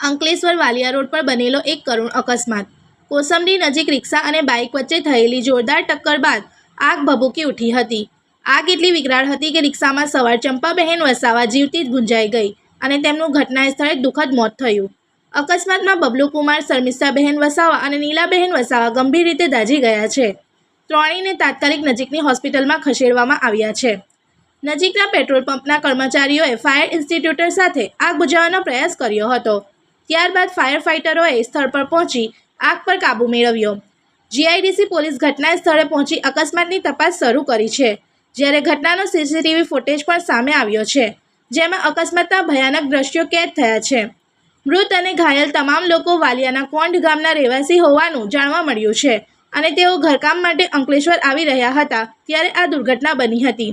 Ankleshwar Valia road પર બનેલો એક કરુણ અકસ્માત. કોસંબડી નજીક રિક્ષા અને બાઇક વચ્ચે થયેલી જોરદાર ટક્કર બાદ આગ ભભૂકી ઉઠી હતી. આગ એટલી વિકરાળ હતી કે રિક્ષામાં સવાર ચંપાબહેન વસાવા જીવતી જ ગુંજાઈ ગઈ અને તેમનું ઘટના સ્થળે દુઃખદ મોત થયું. અકસ્માતમાં બબલુકુમાર, શર્મિષ્ઠાબહેન વસાવા અને નીલાબહેન વસાવા ગંભીર રીતે દાઝી ગયા છે. ત્રણેયને તાત્કાલિક નજીકની હોસ્પિટલમાં ખસેડવામાં આવ્યા છે. નજીકના પેટ્રોલ પંપના કર્મચારીઓએ ફાયર ઇન્સ્ટિટ્યુટર સાથે આગ બુઝાવવાનો પ્રયાસ કર્યો હતો. ત્યારબાદ ફાયર ફાઇટરોએ સ્થળ પર પહોંચી આગ પર કાબૂ મેળવ્યો. જીઆઈડીસી પોલીસ ઘટના સ્થળે પહોંચી અકસ્માતની તપાસ શરૂ કરી છે, જ્યારે ઘટનાનો સીસીટીવી ફૂટેજ પણ સામે આવ્યો છે, જેમાં અકસ્માતના ભયાનક દ્રશ્યો કેદ થયા છે. મૃત અને ઘાયલ તમામ લોકો વાલિયાના કોંઢ ગામના રહેવાસી હોવાનું જાણવા મળ્યું છે અને તેઓ ઘરકામ માટે અંકલેશ્વર આવી રહ્યા હતા ત્યારે આ દુર્ઘટના બની હતી.